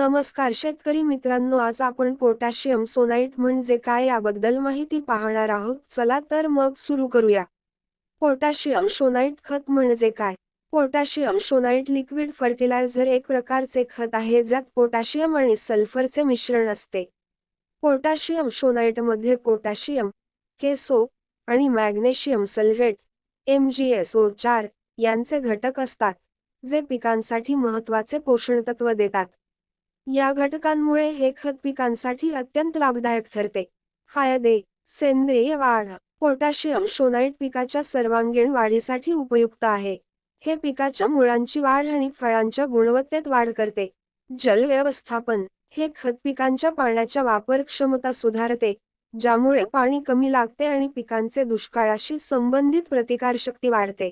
नमस्कार शेतकरी मित्रांनो आज आपण पोटॅशियम सोनाईट म्हणजे काय याबद्दल माहिती पाहणार आहोत. चला तर मग सुरू करूया. पोटॅशियम सोनाईट खत म्हणजे काय? पोटॅशियम सोनाईट लिक्विड फर्टिलायझर एक प्रकारचे खत आहे ज्यात पोटॅशियम आणि सल्फरचे मिश्रण असते. पोटॅशियम सोनाईटमध्ये पोटॅशियम केसो आणि magnesium sulphate M G S O चार यांचे घटक असतात जे पिकांसाठी महत्त्वाचे पोषणतत्व देतात. या घटकांमुळे हे खत पिकांसाठी अत्यंत लाभदायक ठरते. फायदे सेंद्रिय वाढ पोटॅशियम शोनाईट पिकाच्या सर्वांगीण वाढीसाठी उपयुक्त आहे. हे पिकाच्या मुळांची वाढ आणि फळांच्या गुणवत्तेत वाढ करते. जल व्यवस्थापन हे खत पिकांच्या पाण्याच्या वापर क्षमता सुधारते ज्यामुळे पाणी कमी लागते आणि पिकांचे दुष्काळाशी संबंधित प्रतिकारशक्ती वाढते.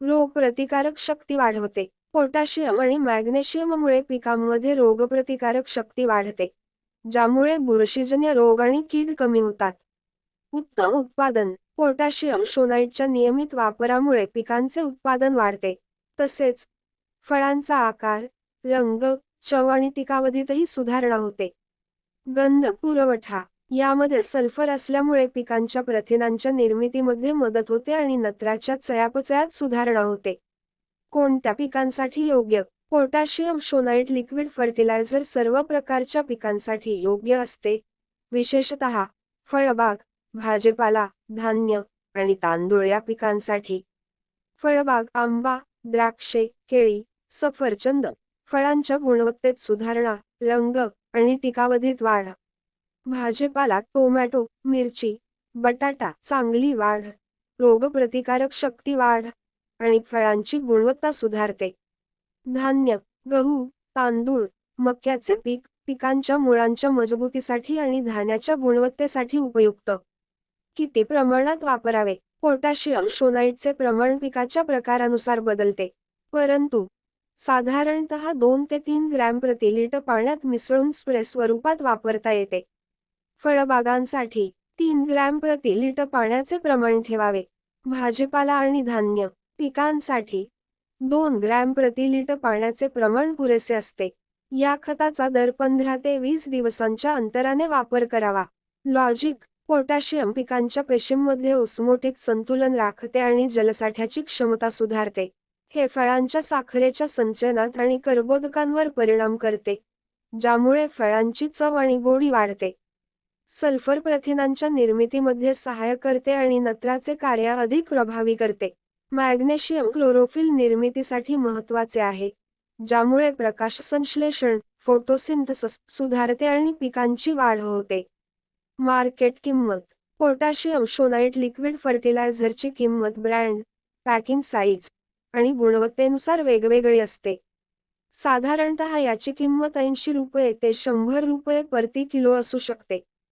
रोग प्रतिकारक शक्ती वाढवते. पोटॅशियम आणि मॅग्नेशियममुळे पिकांमध्ये रोगप्रतिकारक शक्ती वाढते ज्यामुळे बुरशीजन्य रोग आणि कीड कमी होतात. उत्तम उत्पादन पोटॅशियम सोनाईटच्या नियमित वापरामुळे पिकांचे उत्पादन वाढते. तसेच फळांचा आकार रंग चव आणि टिकावधीतही सुधारणा होते. गंध पुरवठा यामध्ये सल्फर असल्यामुळे पिकांच्या प्रथिनांच्या निर्मितीमध्ये मदत होते आणि नत्राच्या चयापचयात सुधारणा होते. कोणत्या पिकांसाठी योग्य? पोटॅशियम शोनाईट लिक्विड फर्टिलायझर सर्व प्रकारच्या पिकांसाठी योग्य असते. विशेषतः फळबाग भाजीपाला धान्य आणि तांदूळ या पिकांसाठी. फळबाग आंबा द्राक्षे केळी सफरचंद फळांच्या गुणवत्तेत सुधारणा रंग आणि टिकावधीत वाढ. भाजीपाला टोमॅटो मिरची बटाटा चांगली वाढ. रोगप्रतिकारक शक्ती वाढ. आणि फळांची गुणवत्ता सुधारते. धान्य गहू तांदूळ मक्याचे पीक पिकांच्या मुळांच्या मजबूतीसाठी आणि धान्याच्या गुणवत्तेसाठी उपयुक्त. किती प्रमाणात वापरावे. पोटॅशियम शोनाईटचे प्रमाण पिकाच्या प्रकारानुसार बदलते. परंतु साधारणतः दोन ते तीन ग्रॅम प्रति लिटर पाण्यात मिसळून स्प्रे स्वरूपात वापरता येते. फळबागांसाठी तीन ग्रॅम प्रति लिटर पाण्याचे प्रमाण ठेवावे. भाजीपाला आणि धान्य. पिकांसाठी दोन ग्रॅम प्रति लिटर पाण्याचे प्रमाण पुरेसे असते. या खताचा दर पंधरा ते वीस दिवसांच्या अंतराने वापर करावा. लॉजिक पोटॅशियम पिकांच्या पेशींमध्ये ओस्मोटिक संतुलन राखते आणि जलसाठ्याची क्षमता सुधारते. हे फळांच्या साखरेच्या संचयनात आणि कर्बोदकांवर परिणाम करते ज्यामुळे फळांची चव आणि गोडी वाढते. सल्फर प्रथिनांच्या निर्मितीमध्ये सहाय्य करते आणि नत्राचे कार्य अधिक प्रभावी करते. मॅग्नेशियम क्लोरोफिल निर्मितीसाठी महत्त्वाचे आहे ज्यामुळे प्रकाश संश्लेषण फोटोसिंथसिस सुधारते आणि पिकांची वाढ होते. मार्केट किंमत पोटॅशियम शोनाईट लिक्विड फर्टिलायझरची किंमत ब्रँड पॅकिंग साईज आणि गुणवत्तेनुसार वेगवेगळी असते. साधारणतः याची किंमत ऐंशी रुपये ते शंभर रुपये प्रति किलो असू शकते.